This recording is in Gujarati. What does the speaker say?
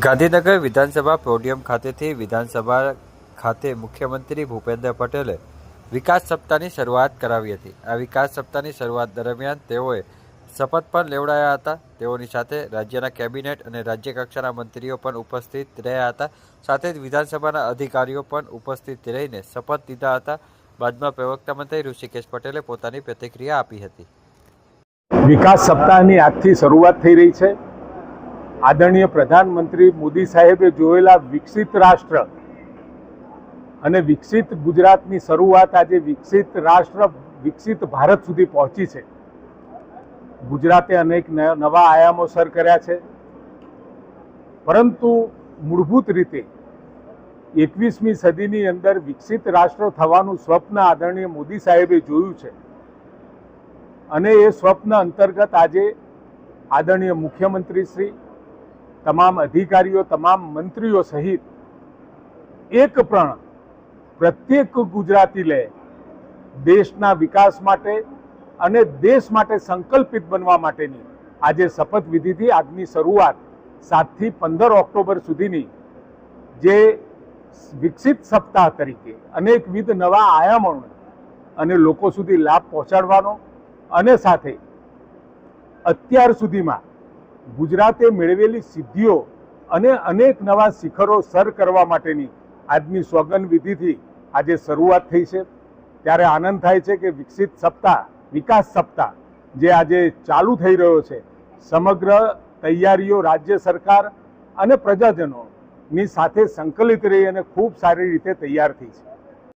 ગાંધીનગર વિધાનસભા પોડિયમ ખાતેથી વિધાનસભા ખાતે મુખ્યમંત્રી ભૂપેન્દ્ર પટેલે વિકાસ સપ્તાહની શરૂઆત કરાવી હતી. આ વિકાસ સપ્તાહની શરૂઆત દરમિયાન તેઓએ શપથ પણ લેવડાયા હતા. તેઓની સાથે રાજ્યના કેબિનેટ અને રાજ્યકક્ષાના મંત્રીઓ પણ ઉપસ્થિત રહ્યા હતા. સાથે જ વિધાનસભાના અધિકારીઓ પણ ઉપસ્થિત રહીને શપથ લીધા હતા. બાદમાં પ્રવક્તા મંત્રી ઋષિકેશ પટેલે પોતાની પ્રતિક્રિયા આપી હતી. વિકાસ સપ્તાહની આજથી શરૂઆત થઈ રહી છે. આદરણીય પ્રધાનમંત્રી મોદી સાહેબે જોયેલા વિકસિત રાષ્ટ્ર અને વિકસિત ગુજરાતની શરૂઆત આજે વિકસિત રાષ્ટ્ર, વિકસિત ભારત સુધી પહોંચી છે. ગુજરાતે અનેક નવા આયામો સર કર્યા છે. પરંતુ મૂળભૂત રીતે એકવીસમી સદીની અંદર વિકસિત રાષ્ટ્ર થવાનું સ્વપ્ન આદરણીય મોદી સાહેબે જોયું છે. અને એ સ્વપ્ન અંતર્ગત આજે આદરણીય મુખ્યમંત્રી શ્રી તમામ અધિકારીઓ, તમામ મંત્રીઓ સહિત એક પ્રણ પ્રત્યેક ગુજરાતી લે દેશના વિકાસ માટે અને દેશ માટે સંકલ્પિત બનવા માટેની આજે શપથવિધિથી આજની શરૂઆત સાતથી પંદર ઓક્ટોબર સુધીની જે વિકસિત સપ્તાહ તરીકે અનેકવિધ નવા આયામોને અને લોકો સુધી લાભ પહોંચાડવાનો અને સાથે અત્યાર સુધીમાં ગુજરાતે મેળવેલી સિદ્ધિઓ અને અનેક નવા શિખરો સર કરવા માટેની આજની સોગન વિધિથી આજે શરૂઆત થઈ છે. ત્યારે આનંદ થાય છે કે વિકસિત સપ્તાહ, વિકાસ સપ્તાહ જે આજે ચાલુ થઈ રહ્યો છે. સમગ્ર તૈયારીઓ રાજ્ય સરકાર અને પ્રજાજનોની સાથે સંકલિત રહી અને ખૂબ સારી રીતે તૈયાર થઈ છે.